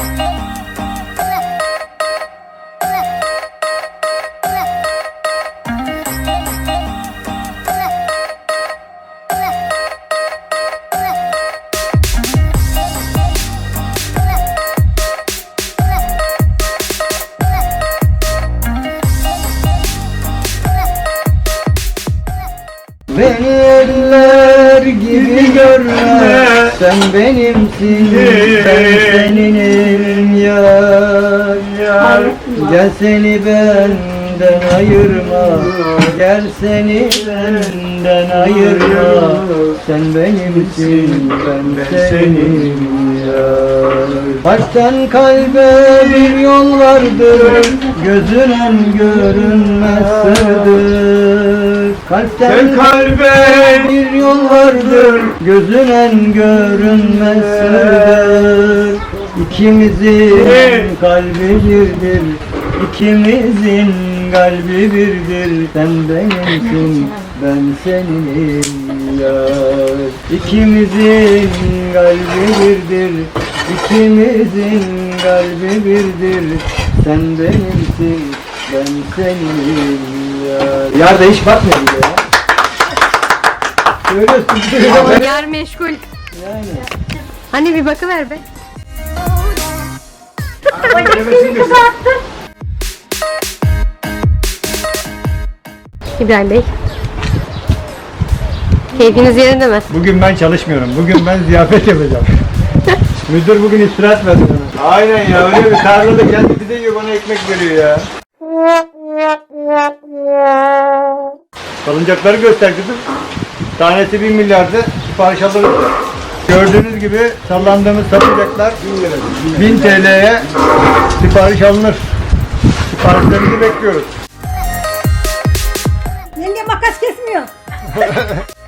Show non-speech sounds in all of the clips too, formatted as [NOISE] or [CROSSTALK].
Beni Sen benimsin ben seninim yar Yar. Gel seni benden ayırma. Gel seni benden ayırma. Sen benimsin ben senim yar. Kalpten kalbe bir yol vardır Gözünen görünmez sırdır Kalpten Sen kalbe. bir yol vardır Gözünen görünmez sırdır İkimizin kalbi birdir İkimizin kalbi birdir Sen benimsin ben seninim yar İkimizin kalbi birdir İkimizin kalbi birdir Sen benimsin ben seninim yar Yar da hiç bakmıyor bile ya Söylüyorsun Yar meşgul. yani. Hani bir bakıver be. İbrahim Bey. Keyfiniz yerinde mi? Bugün ben çalışmıyorum. Bugün ben ziyafet yapacağım. [LAUGHS] Müdür bugün istirahat verdi bana. Aynen ya öyle bir tarlada kendi bize yiyor bana ekmek veriyor ya. Salıncakları göster kızım. Tanesi 1 milyarda sipariş alırız. Gördüğünüz gibi sallandığımız salıncaklar 1000 TL'ye sipariş alınır. Siparişlerinizi bekliyoruz. [LAUGHS]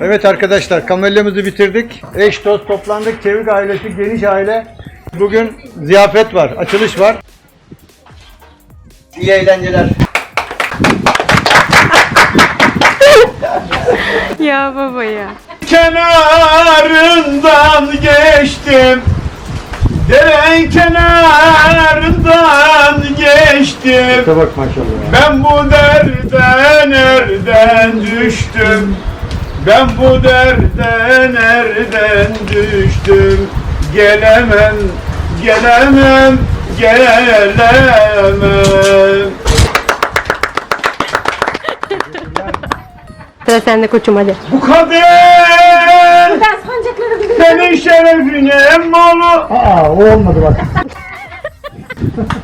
Evet arkadaşlar kamelyamızı bitirdik. Eş dost toplandık. Çevik ailesi geniş aile. Bugün ziyafet var, açılış var. İyi eğlenceler. Ya baba ya. kenarından geçtim Deren kenarından geçtim bak maşallah. Ben bu derde nereden düştüm Ben bu derde nereden düştüm Gelemem, gelemem, gelemem Sıra sende koçum hadi. Bu kader Ben senin şerefine emmalı Aa o olmadı bak.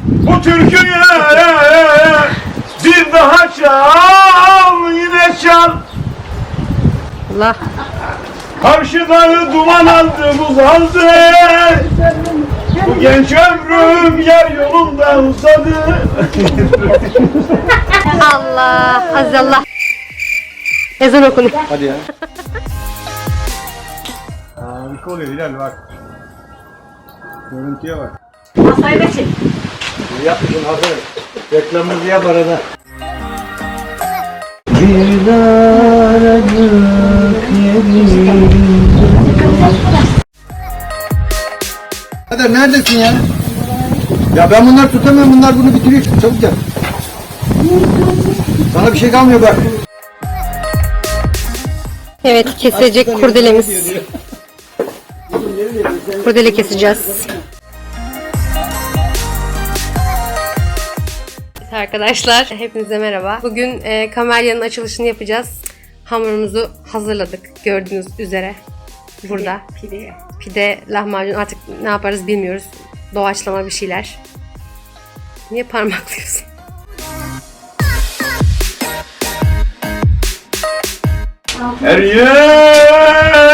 Bu türküyü bir daha çal yine çal Allah. Karşı dağı duman aldı buz aldı Bu genç ömrüm yer yolunda uzadı Allah. Azallah. Ezan okunuyor. Hadi ya. Harika oluyor Hilal bak. Görüntüye bak. masayı da çek. Yapmışsın hazır. Reklamımızı yap arada. Bir daracık. Kader neredesin ya? Ya ben bunları tutamıyorum. Bunlar bunu bitiriyor. Çabuk gel. Sana bir şey kalmıyor bak. Evet kesilecek kurdelemiz. Kurdele keseceğiz. Evet Arkadaşlar hepinize merhaba. Bugün e, kamelyanın açılışını yapacağız. Hamurumuzu hazırladık gördüğünüz üzere. Burada. Pide. Pide, lahmacun artık ne yaparız bilmiyoruz. Doğaçlama bir şeyler. Niye parmaklıyorsun? Her yer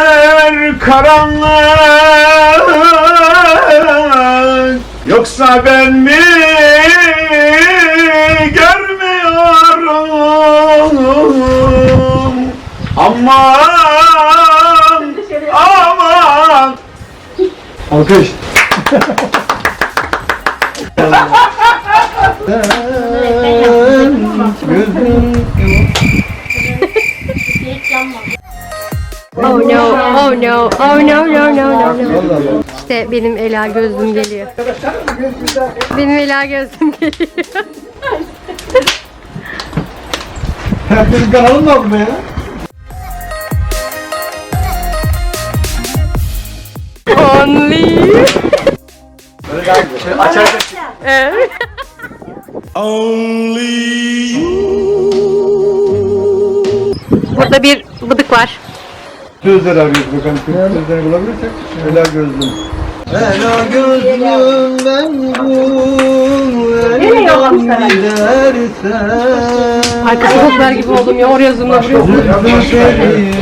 karanlık Yoksa ben mi görmüyorum Aman aman Alkış. Oh no, oh no, oh no, no, no, no, no. İşte benim Ela gözlüm geliyor. Benim Ela gözlüm geliyor. Herkesin kanalı mı var burada ya? Only. Açarken Evet. Burada bir bıdık var. sözler arıyoruz bakalım. Türk sözlerini bulabilirsek. Ela gözlüm. Ela gözlüm ben bu yollamışlar? gidersen Arkası koklar gibi oldum ya. Oraya zoomla. Zülfü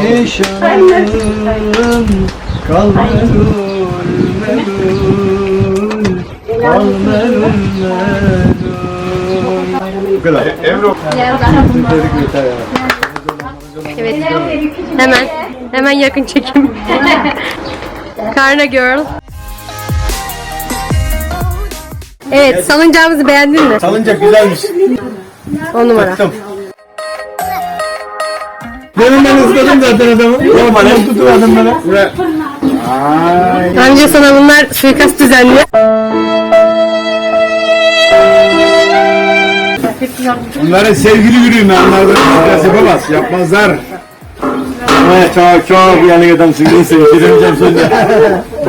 perişanım Bu kadar. Emre Teşekkür yeter ya. Evet. Hemen. Hemen yakın çekim. [LAUGHS] Karna Girl. Evet, salıncağımızı beğendin mi? Salıncak güzelmiş. On numara. Demin ben ısladım zaten adamı. Normal tutuverdim bana. Amca sana bunlar suikast düzenli. Bunların sevgili yürüyüm ya. Onlar biraz yapamaz. Yapmazlar. Çok çok yanık adamsın. Neyse, giremeyeceğim sözü.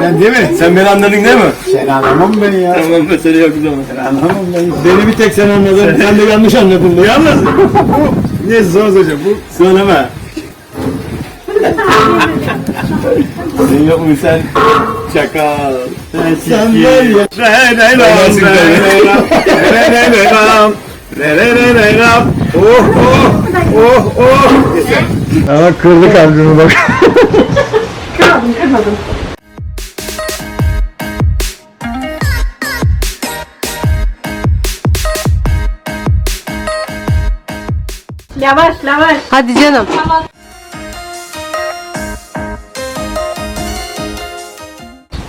Ben değil mi? Sen beni anladın değil mi? Sen anlamam beni ya. Tamam mesele yok o zaman. Sen anlamam beni. Beni bir tek sen anladın. Sen de yanlış anladın. bu. Yalnız [LAUGHS] bu ne zor hocam bu Söyleme. sen yok mu sen çakal Sen ya. Re re ram re re ram re re re ram re re re re ram oh oh oh oh Yeter. Ama kırdı kalbimi bak. Kırmadım kırmadım. Yavaş yavaş. Hadi canım.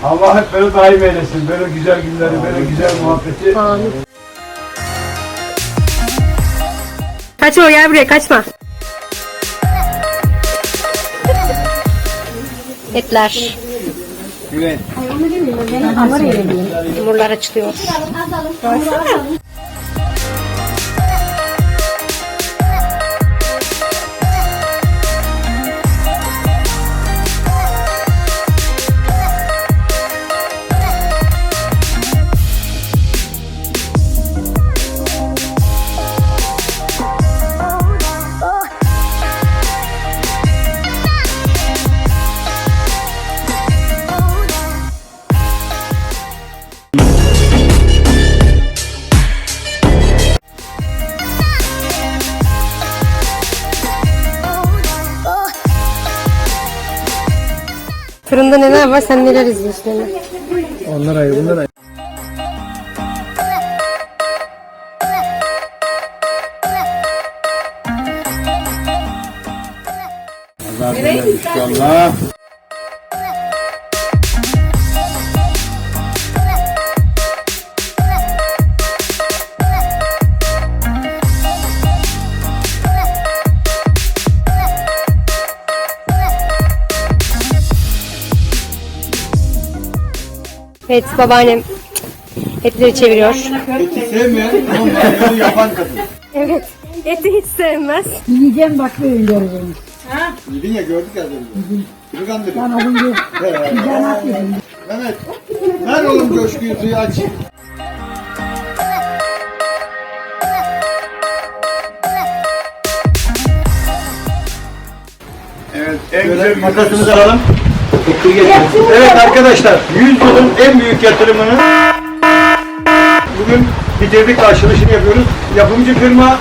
Allah hep böyle daim eylesin böyle güzel günleri böyle güzel muhabbeti Amin. Kaçma gel buraya kaçma. Etler. Evet. Yumurlar açılıyor. Fırında neler var sen neler izliyorsun Emre? Onlar ayrı, bunlar ayrı. İnşallah Evet babaannem etleri çeviriyor. Eti sevmiyor ama yapan kadın. Evet eti hiç sevmez. Yiyeceğim bak böyle göreceğim. Yedin ya gördük az önce. Kimi kandırdın? Ben alın bir can atayım. Mehmet, ver oğlum coşkuyu suyu aç. Evet en güzel makasımızı alalım. Evet arkadaşlar, 100 yılın en büyük yatırımını bugün bitirdik açılışını yapıyoruz. Yapımcı firma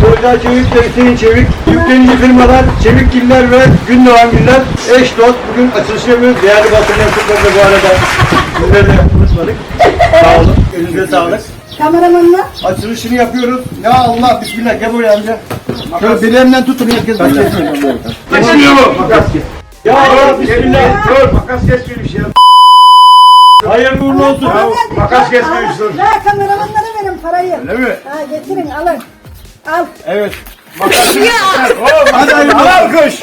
Soyda Çevik ve Hüseyin Çevik, yüklenici firmalar Çevikgiller ve Gündoğan Güller eş dost bugün açılışını yapıyoruz. Değerli basın mensupları da bu arada sizleri de unutmadık. Sağ olun, elinize sağlık. Kameramanla. Açılışını yapıyoruz. Ya Allah bismillah gel buraya amca. Şöyle bileğimden tutun herkes. Makas mu? Makas kes. Ya Allah bismillah. Şey dur makas kesmemiş şey ya. Hayırlı uğurlu olsun. Şey ya, makas kesmemiş dur. Ya kameramanlara verin parayı. Öyle mi? Ha getirin alın. Al. Evet. Makas. Ya. Hadi al alkış.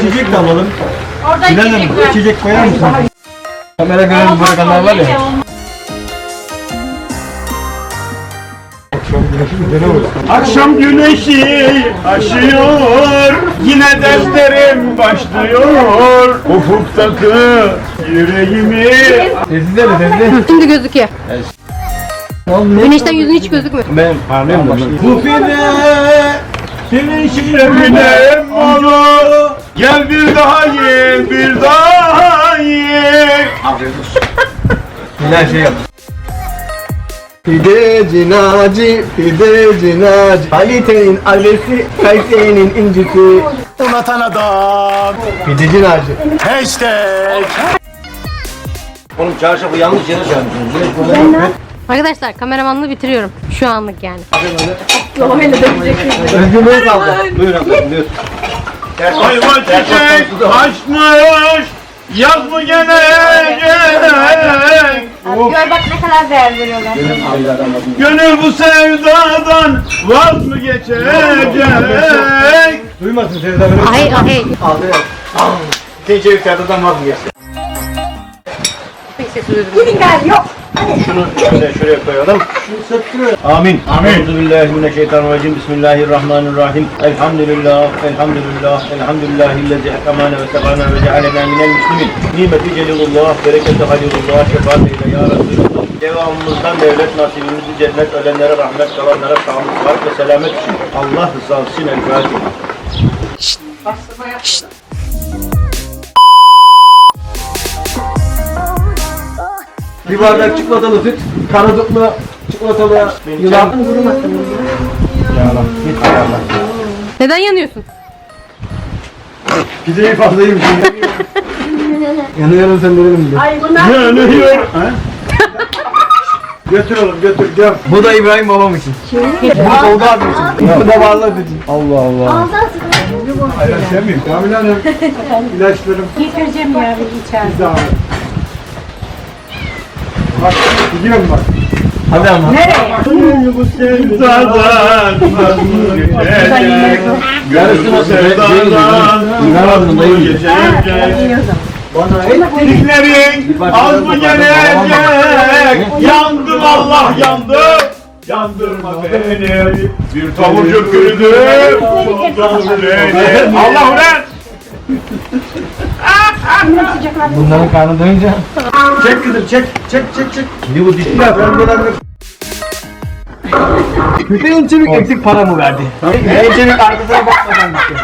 İçecek de alalım. Orada içecek koyar mısın? Kamera gören bırakanlar var ya. Akşam güneşi aşıyor Yine derslerim başlıyor Ufuktaki yüreğimi Sessiz de sessiz. Şimdi gözüküyor. Güneşten yüzün hiç gözükmüyor. Ben parlıyorum da. Bu fide senin şerefine malı Gel bir daha ye bir daha ye Bilal şey yap. Pideci Naci, pideci Naci Kalitenin adresi, kalitenin incisi. Unatan adam. Pideci Naci Hashtag. Oğlum çarşafı yanlış yere çarpmışsınız Arkadaşlar kameramanlığı bitiriyorum. Şu anlık yani. Özgürlüğü kaldı. Buyur abla, buyur. Ayva çiçek. açmış Yaz mı Gör bak ne kadar değer veriyorlar. Gönül bu sevdadan vaz mı geçecek Duymasın Sevda böyle. Ahey ahey. Tece yukarıdan vazgeçti Pek ses duyuyorum. Gidin gari yok. Şunu şöyle şuraya koyalım. Amin. Amin. Euzubillahimineşşeytanirracim. Bismillahirrahmanirrahim. Elhamdülillah Elhamdülillah Elhamdülillahillezi ekemane ve sekana ve cealena minel müslimin Nimeti celilullah Bereketi halilullah Şefaat eyle ya Resulullah Devamımızdan devlet nasibimizi cennet ölenlere rahmet kalanlara sağlık var ve selamet için. Allah rızası için El Fatiha Bir bardak çikolatalı süt, karadutlu çikolatalı yulaf. Neden yanıyorsun? Pideyi fazla yemiş. Yanıyorum sen dedim diye. Ay bunlar Yanıyor Götür oğlum götür gel. Bu da İbrahim babam için. Bu Tolga abim için. Bu da Varlık için. Allah Allah. Hayır sen miyim? Kamil Hanım. [LAUGHS] İlaçlarım. getireceğim ya bir içeride. Bir daha. Bak gidiyorum bak. Hadi ama. Bu sevdadan mı geçecek Gönül bu sevdadan vaz mı geçecek Dediklerin az mı gelecek? Yandım Allah yandım Yandırma beni. Bir tavucuk güldü Allah ulan Bunların karnı doyunca. çek kızım çek çek çek çek. Şimdi bu dişler ben böyle Hüseyin Çevik eksik para mı verdi? Hüseyin Çevik arkasına bakmadan gitti.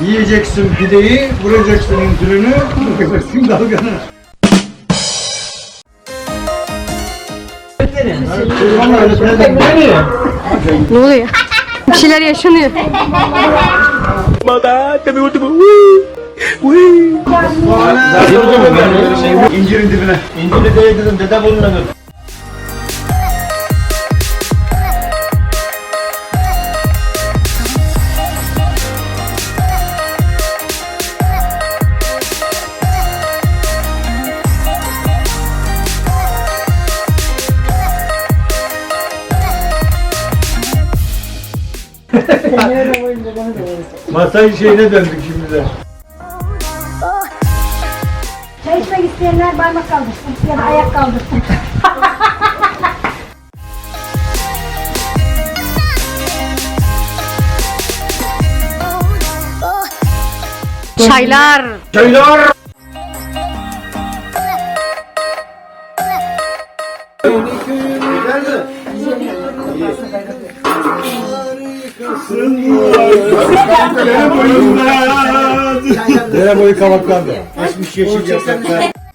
Yiyeceksin pideyi, vuracaksın insülünü, vuracaksın dalganı. Ne oluyor? Bir şeyler yaşanıyor. İncirin dibine. İnciri değil dedim, dede burnuna götür. Masaj şeyine döndük şimdi de. İsteyenler parmak kaldırsın ya da ayak kaldırsın. Çaylar. Çaylar Dere boyu kabaklar da. Açmış yeşil yapraklar.